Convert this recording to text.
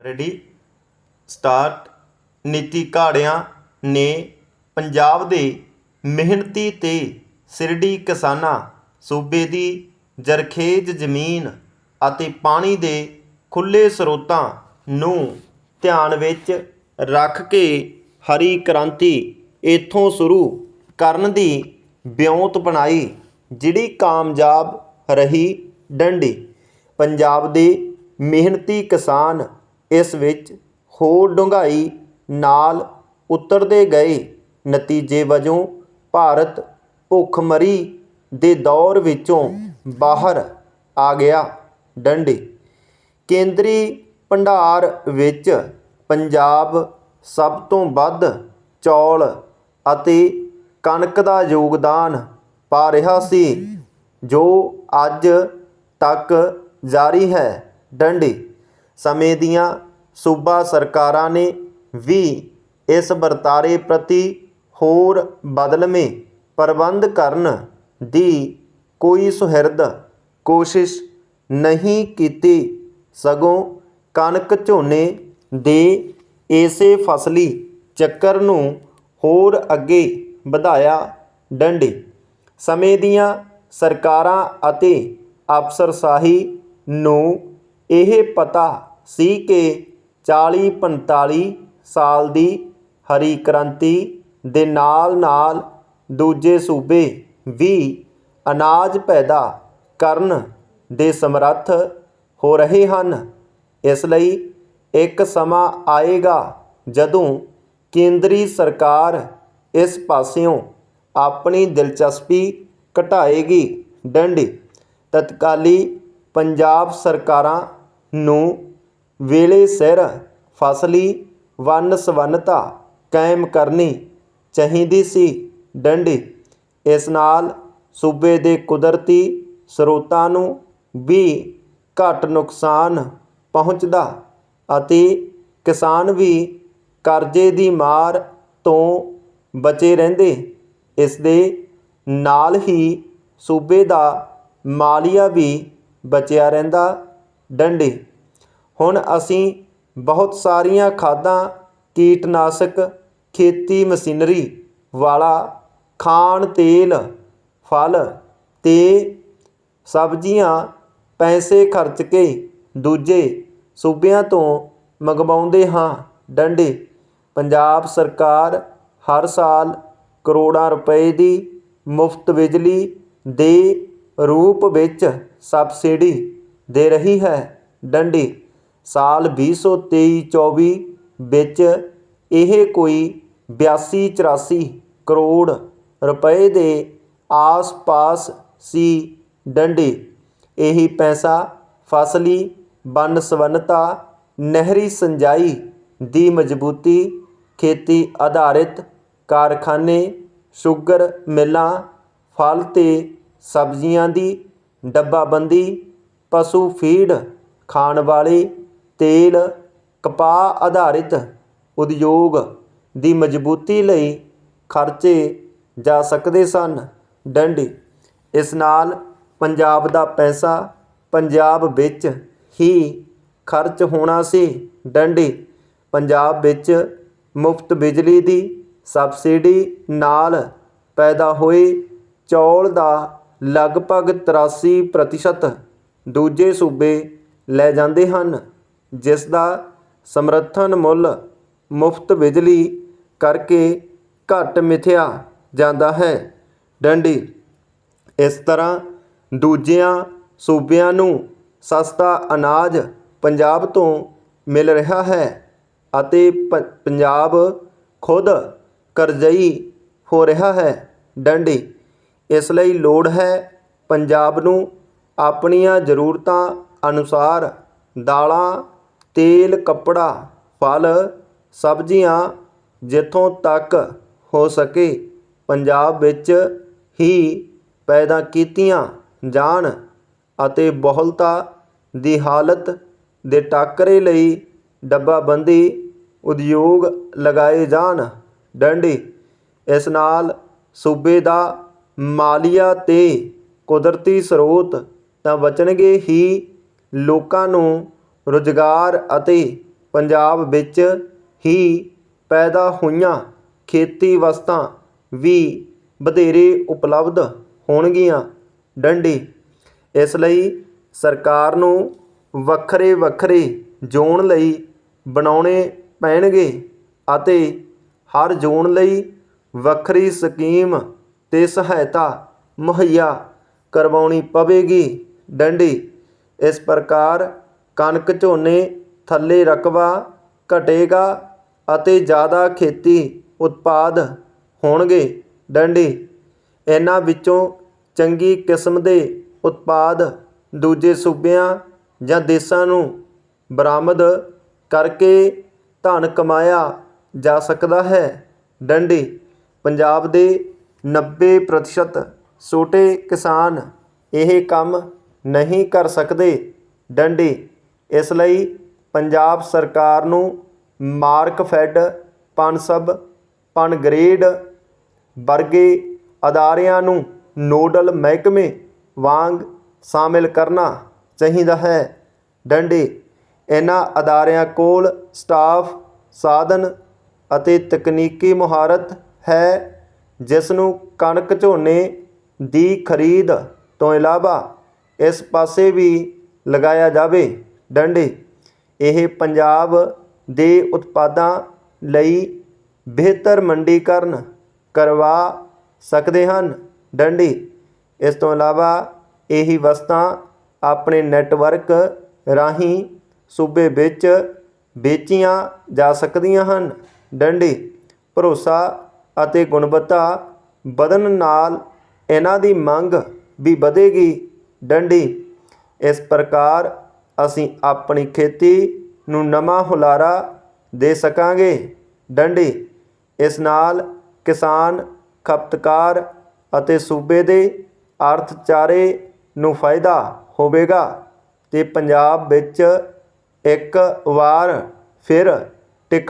Ready? Start. ਨੀਤੀ ਘਾੜਿਆਂ ਨੇ ਪੰਜਾਬ ਦੇ ਮਿਹਨਤੀ ਤੇ ਸਿਰੜੀ ਕਿਸਾਨਾਂ, ਸੂਬੇ ਦੀ ਜ਼ਰਖੇਜ਼ ਜ਼ਮੀਨ ਅਤੇ ਪਾਣੀ ਦੇ ਖੁੱਲ੍ਹੇ ਸਰੋਤਾਂ ਨੂੰ ਧਿਆਨ ਵਿੱਚ ਰੱਖ ਕੇ ਹਰੀ ਕ੍ਰਾਂਤੀ ਇੱਥੋਂ ਸ਼ੁਰੂ ਕਰਨ ਦੀ ਵਿਉਂਤ ਬਣਾਈ, ਜਿਹੜੀ ਕਾਮਯਾਬ ਰਹੀ ਡੰਡੀ। ਪੰਜਾਬ ਦੇ ਮਿਹਨਤੀ ਕਿਸਾਨ ਇਸ ਵਿੱਚ ਹੋਰ ਡੂੰਘਾਈ ਨਾਲ ਉਤਰਦੇ ਗਏ। ਨਤੀਜੇ ਵਜੋਂ ਭਾਰਤ ਭੁੱਖਮਰੀ ਦੇ ਦੌਰ ਵਿੱਚੋਂ ਬਾਹਰ ਆ ਗਿਆ। ਡੰਡੀ। ਕੇਂਦਰੀ ਭੰਡਾਰ ਵਿੱਚ ਪੰਜਾਬ ਸਭ ਤੋਂ ਵੱਧ ਚੌਲ ਅਤੇ ਕਣਕ ਦਾ ਯੋਗਦਾਨ ਪਾ ਰਿਹਾ ਸੀ, ਜੋ ਅੱਜ ਤੱਕ ਜਾਰੀ ਹੈ। ਡੰਡੀ। ਸਮੇਂ ਦੀਆਂ ਸੂਬਾ ਸਰਕਾਰਾਂ ਨੇ ਵੀ ਇਸ ਵਰਤਾਰੇ ਪ੍ਰਤੀ ਹੋਰ ਬਦਲਵੇਂ ਪ੍ਰਬੰਧ ਕਰਨ ਦੀ ਕੋਈ ਸੁਹਿਰਦ ਕੋਸ਼ਿਸ਼ ਨਹੀਂ ਕੀਤੀ। ਸਗੋਂ ਕਣਕ ਝੋਨੇ ਦੇ ਇਸੇ ਫਸਲੀ ਚੱਕਰ ਨੂੰ ਹੋਰ ਅੱਗੇ ਵਧਾਇਆ ਡੰਡੀ। ਸਮੇਂ ਦੀਆਂ ਸਰਕਾਰਾਂ ਅਤੇ ਅਫਸਰਸ਼ਾਹੀ ਨੂੰ ਇਹ ਪਤਾ ਸੀ ਕਿ 40 45 ਸਾਲ ਦੀ ਹਰੀ ਕ੍ਰਾਂਤੀ ਦੇ ਨਾਲ ਨਾਲ ਦੂਜੇ ਸੂਬੇ ਵੀ ਅਨਾਜ ਪੈਦਾ ਕਰਨ ਦੇ ਸਮਰੱਥ ਹੋ ਰਹੇ ਹਨ। ਇਸ ਲਈ ਇੱਕ ਸਮਾਂ ਆਏਗਾ ਜਦੋਂ ਕੇਂਦਰੀ ਸਰਕਾਰ ਇਸ ਪਾਸਿਓਂ ਆਪਣੀ ਦਿਲਚਸਪੀ ਘਟਾਏਗੀ। ਡੰਡੀ, ਤਤਕਾਲੀ ਪੰਜਾਬ ਸਰਕਾਰਾਂ ਨੂੰ ਵੇਲੇ ਸਿਰ ਫਸਲੀ ਵੰਨ ਸਵੰਨਤਾ ਕਾਇਮ ਕਰਨੀ ਚਾਹੀਦੀ ਸੀ। ਡੰਡੀ, ਇਸ ਨਾਲ ਸੂਬੇ ਦੇ ਕੁਦਰਤੀ ਸਰੋਤਾਂ ਨੂੰ ਵੀ ਘੱਟ ਨੁਕਸਾਨ ਪਹੁੰਚਦਾ ਅਤੇ ਕਿਸਾਨ ਵੀ ਕਰਜ਼ੇ ਦੀ ਮਾਰ ਤੋਂ ਬਚੇ ਰਹਿੰਦੇ। ਇਸ ਦੇ ਨਾਲ ਹੀ ਸੂਬੇ ਦਾ ਮਾਲੀਆ ਵੀ ਬਚਿਆ ਰਹਿੰਦਾ ਡੰਡੀ। ਹੁਣ ਅਸੀਂ ਬਹੁਤ ਸਾਰੀਆਂ ਖਾਦਾਂ, ਕੀਟਨਾਸ਼ਕ, ਖੇਤੀ ਮਸ਼ੀਨਰੀ ਵਾਲਾ ਖਾਣ, ਤੇਲ, ਫਲ ਤੇ ਸਬਜ਼ੀਆਂ, ਪੈਸੇ ਖਰਚ ਕੇ ਦੂਜੇ ਸੂਬਿਆਂ ਤੋਂ ਮੰਗਵਾਉਂਦੇ ਹਾਂ। ਡੰਡੇ, ਪੰਜਾਬ ਸਰਕਾਰ ਹਰ ਸਾਲ ਕਰੋੜਾਂ ਰੁਪਏ ਦੀ ਮੁਫਤ ਬਿਜਲੀ ਦੇ ਰੂਪ ਵਿੱਚ ਸਬਸਿਡੀ ਦੇ ਰਹੀ ਹੈ। ਡੰਡੀ, ਸਾਲ 2023-24 ਵਿੱਚ ਇਹ ਕੋਈ 82-84 ਕਰੋੜ ਰੁਪਏ ਦੇ ਆਸ-ਪਾਸ ਸੀ। ਡੰਡੀ, ਇਹੀ ਪੈਸਾ ਫਸਲੀ ਵੰਨ ਸਵੰਨਤਾ ਨਹਿਰੀ ਸਿੰਜਾਈ ਦੀ ਮਜ਼ਬੂਤੀ, ਖੇਤੀ ਆਧਾਰਿਤ ਕਾਰਖਾਨੇ, ਸ਼ੂਗਰ ਮਿੱਲਾਂ, ਫਲ ਤੇ ਸਬਜ਼ੀਆਂ ਦੀ ਡੱਬਾਬੰਦੀ ਪਸ਼ੂ ਫੀਡ, ਖਾਣ ਵਾਲੇ ਤੇਲ, ਕਪਾਹ ਆਧਾਰਿਤ ਉਦਯੋਗ ਦੀ ਮਜ਼ਬੂਤੀ ਲਈ ਖਰਚੇ ਜਾ ਸਕਦੇ ਸਨ। ਡੰਡੀ, ਇਸ ਨਾਲ ਪੰਜਾਬ ਦਾ ਪੈਸਾ ਪੰਜਾਬ ਵਿੱਚ ਹੀ ਖਰਚ ਹੋਣਾ ਸੀ। ਡੰਡੀ, ਪੰਜਾਬ ਵਿੱਚ ਮੁਫਤ ਬਿਜਲੀ ਦੀ ਸਬਸਿਡੀ ਨਾਲ ਪੈਦਾ ਹੋਏ ਚੌਲ ਦਾ ਲਗਭਗ 83% ਦੂਜੇ ਸੂਬੇ ਲੈ ਜਾਂਦੇ ਹਨ, ਜਿਸ ਦਾ ਸਮਰਥਨ ਮੁੱਲ ਮੁਫਤ ਬਿਜਲੀ ਕਰਕੇ ਘੱਟ ਮਿਥਿਆ ਜਾਂਦਾ ਹੈ। ਡੰਡੀ, ਇਸ ਤਰ੍ਹਾਂ ਦੂਜਿਆਂ ਸੂਬਿਆਂ ਨੂੰ ਸਸਤਾ ਅਨਾਜ ਪੰਜਾਬ ਤੋਂ ਮਿਲ ਰਿਹਾ ਹੈ ਅਤੇ ਪ, ਪੰਜਾਬ ਖੁਦ ਕਰਜ਼ਈ ਹੋ ਰਿਹਾ ਹੈ। ਡੰਡੀ, ਇਸ ਲਈ ਲੋੜ ਹੈ ਪੰਜਾਬ ਨੂੰ ਆਪਣੀਆਂ ਜ਼ਰੂਰਤਾਂ ਅਨੁਸਾਰ ਦਾਲਾਂ, ਤੇਲ, ਕੱਪੜਾ, ਫਲ, ਸਬਜ਼ੀਆਂ ਜਿੱਥੋਂ ਤੱਕ ਹੋ ਸਕੇ ਪੰਜਾਬ ਵਿੱਚ ਹੀ ਪੈਦਾ ਕੀਤੀਆਂ ਜਾਣ ਅਤੇ ਬਹੁਲਤਾ ਦੀ ਹਾਲਤ ਦੇ ਟਾਕਰੇ ਲਈ ਡੱਬਾਬੰਦੀ ਉਦਯੋਗ ਲਗਾਏ ਜਾਣ। ਡੰਡੀ, ਇਸ ਨਾਲ ਸੂਬੇ ਦਾ ਮਾਲੀਆ ਤੇ ਕੁਦਰਤੀ ਸਰੋਤ ਤਾਂ ਬਚਣਗੇ ਹੀ ਲੋਕਾਂ ਨੂੰ ਰੁਜ਼ਗਾਰ ਅਤੇ ਪੰਜਾਬ ਵਿੱਚ ਹੀ ਪੈਦਾ ਹੋਈਆਂ ਖੇਤੀ ਵਸਤਾਂ ਵੀ ਵਧੇਰੇ ਉਪਲਬਧ ਹੋਣਗੀਆਂ ਡੰਡੀ। ਇਸ ਲਈ ਸਰਕਾਰ ਨੂੰ ਵੱਖਰੇ ਵੱਖਰੇ ਜ਼ੋਨ ਲਈ ਬਣਾਉਣੇ ਪੈਣਗੇ ਅਤੇ ਹਰ ਜ਼ੋਨ ਲਈ ਵੱਖਰੀ ਸਕੀਮ ਅਤੇ ਸਹਾਇਤਾ ਮੁਹੱਈਆ ਕਰਵਾਉਣੀ ਪਵੇਗੀ। ਡੰਡੀ। ਇਸ ਪ੍ਰਕਾਰ ਕਣਕ ਝੋਨੇ ਥੱਲੇ ਰਕਬਾ ਘਟੇਗਾ ਅਤੇ ਜ਼ਿਆਦਾ ਖੇਤੀ ਉਤਪਾਦ ਹੋਣਗੇ। ਡੰਡੀ। ਇਹਨਾਂ ਵਿੱਚੋਂ ਚੰਗੀ ਕਿਸਮ ਦੇ ਉਤਪਾਦ ਦੂਜੇ ਸੂਬਿਆਂ ਜਾਂ ਦੇਸ਼ਾਂ ਨੂੰ ਬਰਾਮਦ ਕਰਕੇ ਧਨ ਕਮਾਇਆ ਜਾ ਸਕਦਾ ਹੈ। ਡੰਡੀ। ਪੰਜਾਬ ਦੇ 90% ਛੋਟੇ ਕਿਸਾਨ ਇਹ ਕੰਮ ਨਹੀਂ ਕਰ ਸਕਦੇ। ਡੰਡੀ, ਇਸ ਲਈ ਪੰਜਾਬ ਸਰਕਾਰ ਨੂੰ ਮਾਰਕਫੈਡ ਪਨਸਬ, ਪਨਗ੍ਰੇਡ ਵਰਗੇ ਅਦਾਰਿਆਂ ਨੂੰ ਨੋਡਲ ਮਹਿਕਮੇ ਵਾਂਗ ਸ਼ਾਮਿਲ ਕਰਨਾ ਚਾਹੀਦਾ ਹੈ। ਡੰਡੀ, ਇਹਨਾਂ ਅਦਾਰਿਆਂ ਕੋਲ ਸਟਾਫ, ਸਾਧਨ ਅਤੇ ਤਕਨੀਕੀ ਮੁਹਾਰਤ ਹੈ, ਜਿਸ ਨੂੰ ਕਣਕ ਝੋਨੇ ਦੀ ਖਰੀਦ ਤੋਂ ਇਲਾਵਾ ਇਸ ਪਾਸੇ ਵੀ ਲਗਾਇਆ ਜਾਵੇ। ਡੰਡੇ। ਇਹ ਪੰਜਾਬ ਦੇ ਉਤਪਾਦਾਂ ਲਈ ਬਿਹਤਰ ਮੰਡੀਕਰਨ ਕਰਵਾ ਸਕਦੇ ਹਨ। ਡੰਡੀ। ਇਸ ਤੋਂ ਇਲਾਵਾ ਇਹੀ ਵਸਤਾਂ ਆਪਣੇ ਨੈੱਟਵਰਕ ਰਾਹੀਂ ਸੂਬੇ ਵਿੱਚ ਵੇਚੀਆਂ ਜਾ ਸਕਦੀਆਂ ਹਨ। ਡੰਡੀ। ਭਰੋਸਾ ਅਤੇ ਗੁਣਵੱਤਾ ਵਧਣ ਨਾਲ ਇਹਨਾਂ ਦੀ ਮੰਗ ਵੀ ਵਧੇਗੀ। ਡੰਡੀ। ਇਸ ਪ੍ਰਕਾਰ ਅਸੀਂ ਆਪਣੀ ਖੇਤੀ ਨੂੰ ਨਵਾਂ ਹੁਲਾਰਾ ਦੇ ਸਕਾਂਗੇ। ਡੰਡੀ, ਇਸ ਨਾਲ ਕਿਸਾਨ, ਖਪਤਕਾਰ ਅਤੇ ਸੂਬੇ ਦੇ ਅਰਥਚਾਰੇ ਨੂੰ ਫਾਇਦਾ ਹੋਵੇਗਾ ਤੇ ਪੰਜਾਬ ਵਿੱਚ ਇੱਕ ਵਾਰ ਫਿਰ ਟਿਕ